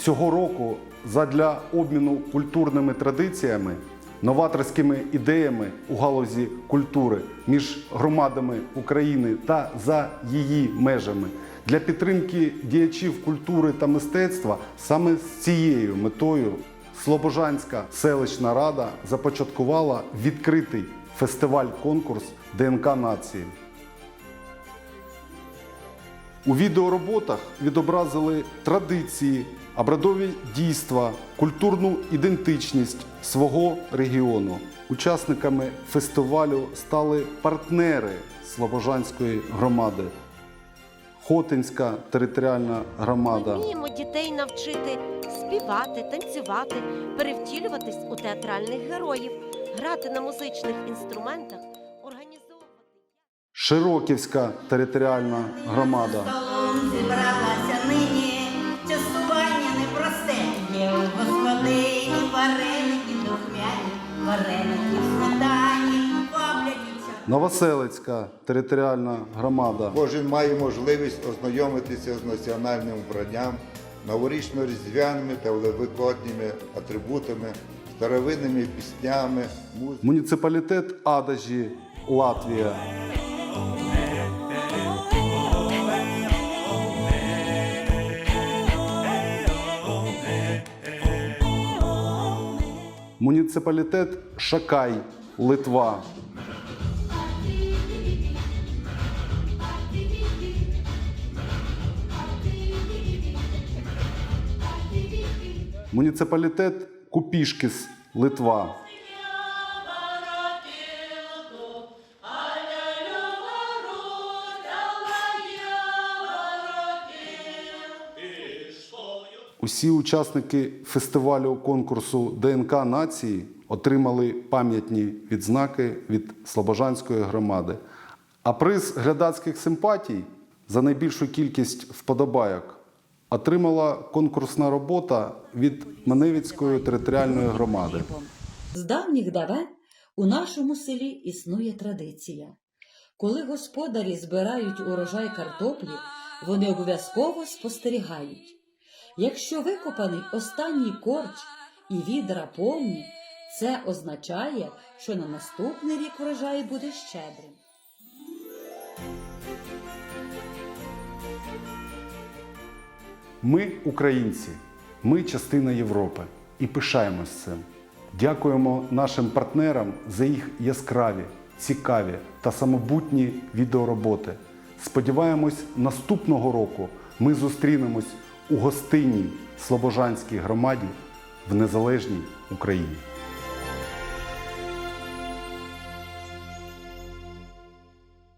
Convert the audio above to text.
Цього року задля обміну культурними традиціями, новаторськими ідеями у галузі культури між громадами України та за її межами для підтримки діячів культури та мистецтва саме з цією метою Слобожанська селищна рада започаткувала відкритий фестиваль-конкурс ДНК нації. У відеороботах відобразили традиції, обрядові дійства, культурну ідентичність свого регіону. Учасниками фестивалю стали партнери Слобожанської громади, Хотинська територіальна громада, Вміємо дітей навчити співати, танцювати, перевтілюватись у театральних героїв, грати на музичних інструментах. Широківська територіальна громада. Столом зібралася нині, частування непросте. Є у господині вареники духмяні, вареники сметані, ваблять. Новоселицька територіальна громада. Кожен має можливість ознайомитися з національним вбранням, новорічно-різдвяними та великодніми атрибутами, старовинними піснями, музикою. Муніципалітет Адажі, Латвія. Муніципалітет Шакай, Литва. Муніципалітет Купішкіс, Литва. Усі учасники фестивалю конкурсу ДНК нації отримали пам'ятні відзнаки від Слобожанської громади. А приз глядацьких симпатій за найбільшу кількість вподобайок отримала конкурсна робота від Маневицької територіальної громади. З давніх давен у нашому селі існує традиція. Коли господарі збирають урожай картоплі, вони обов'язково спостерігають. Якщо викопаний останній корч і відра повні, це означає, що на наступний рік урожай буде щедрим. Ми українці, ми частина Європи і пишаємось цим. Дякуємо нашим партнерам за їх яскраві, цікаві та самобутні відеороботи. Сподіваємось, наступного року ми зустрінемось у гостинній Слобожанській громаді в незалежній Україні.